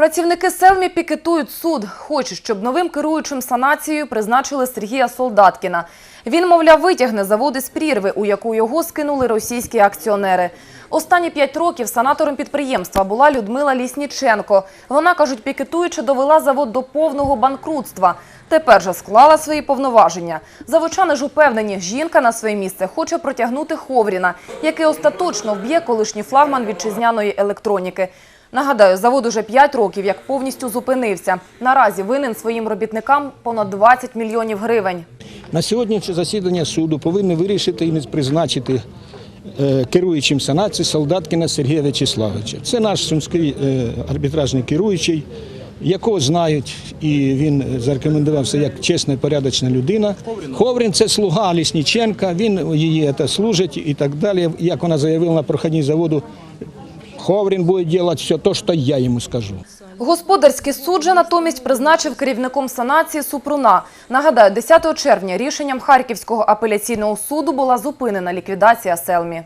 Працівники Селмі пікетують суд. Хочуть, щоб новим керуючим санацією призначили Сергія Солдаткіна. Він, мовляв, витягне заводи з прірви, у яку його скинули російські акціонери. Останні п'ять років санатором підприємства була Людмила Лісніченко. Вона, кажуть, пікетуючи, довела завод до повного банкрутства. Тепер же склала свої повноваження. Заводчани ж упевнені, жінка на своє місце хоче протягнути Ховріна, який остаточно вб'є колишній флагман вітчизняної електроніки. Нагадаю, завод уже 5 років як повністю зупинився. Наразі винен своїм робітникам понад 20 мільйонів гривень. На сьогоднішнє засідання суду повинні вирішити і не призначити е, керуючим санації Солдаткіна Сергія В'ячеславовича. Це наш сумський е, арбітражний керуючий, якого знають, і він зарекомендувався як чесна і порядочна людина. Ховрін це слуга Лісніченка, він її це служить і так далі. Як вона заявила на проходній заводу, Ховрін буде робити все те, що я йому скажу. Господарський суд же натомість призначив керівником санації Супруна. Нагадаю, 10 червня рішенням Харківського апеляційного суду була зупинена ліквідація Селмі.